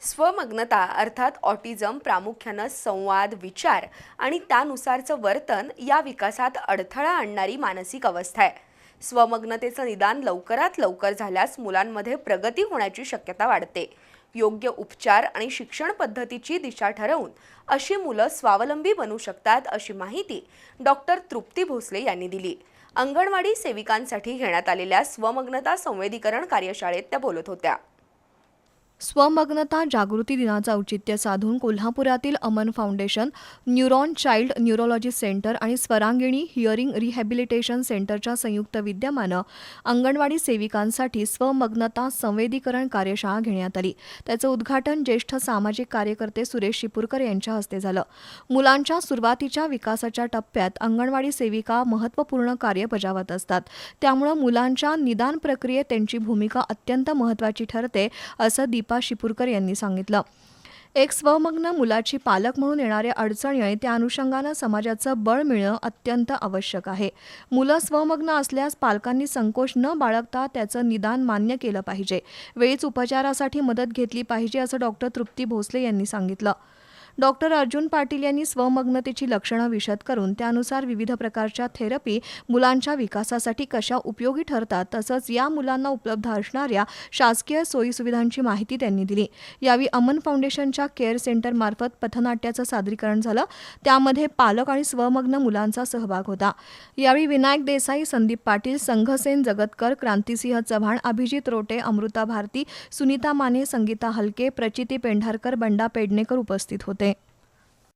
स्वमग्नता अर्थात ऑटिझम प्रामुख्यानं संवाद विचार आणि त्यानुसारचं वर्तन या विकासात अडथळा आणणारी मानसिक अवस्था आहे. स्वमग्नतेचं निदान लवकरात लवकर झाल्यास मुलांमध्ये प्रगती होण्याची शक्यता वाढते. योग्य उपचार आणि शिक्षण पद्धतीची दिशा ठरवून अशी मुलं स्वावलंबी बनू शकतात अशी माहिती डॉक्टर तृप्ती भोसले यांनी दिली. अंगणवाडी सेविकांसाठी घेण्यात आलेल्या स्वमग्नता संवेदीकरण कार्यशाळेत त्या बोलत होत्या. स्वमग्नता जागृती दिनाचं औचित्य साधून कोल्हापुरातील Aman foundation neuron child neurology centre आणि स्वरांगिणी हिअरिंग रिहॅबिलिटेशन सेंटरच्या संयुक्त विद्यमानं अंगणवाडी सेविकांसाठी स्वमग्नता संवेदीकरण कार्यशाळा घेण्यात आली. त्याचं उद्घाटन ज्येष्ठ सामाजिक कार्यकर्ते सुरेश शिपूरकर यांच्या हस्ते झालं. मुलांच्या सुरुवातीच्या विकासाच्या टप्प्यात अंगणवाडी सेविका महत्त्वपूर्ण कार्य बजावत असतात. त्यामुळं मुलांच्या निदान प्रक्रियेत त्यांची भूमिका अत्यंत महत्त्वाची ठरते असं दीप शिपूरकर यांनी सांगितलं. एक स्वमग्न मुलाची पालक म्हणून येणाऱ्या अडचणी आणि त्या अनुषंगानं समाजाचं बळ मिळणं अत्यंत आवश्यक आहे. मुलं स्वमग्न असल्यास पालकांनी संकोच न बाळगता त्याचं निदान मान्य केलं पाहिजे. वेळीच उपचारासाठी मदत घेतली पाहिजे असं डॉक्टर तृप्ती भोसले यांनी सांगितलं. डॉक्टर अर्जुन पाटील यांनी स्वमग्नतेची लक्षणं विशद करून त्यानुसार विविध प्रकारच्या थेरपी मुलांच्या विकासासाठी कशा उपयोगी ठरतात तसंच या मुलांना उपलब्ध असणाऱ्या शासकीय सोयीसुविधांची माहिती त्यांनी दिली. यावेळी अमन फाउंडेशनच्या केअर सेंटरमार्फत पथनाट्याचं सादरीकरण झालं. त्यामध्ये पालक आणि स्वमग्न मुलांचा सहभाग होता. यावेळी विनायक देसाई संदीप पाटील संघसेन जगतकर क्रांतिसिंह चव्हाण अभिजित रोटे अमृता भारती सुनीता माने संगीता हलके प्रचिती पेंढारकर बंडा पेडणेकर उपस्थित होते.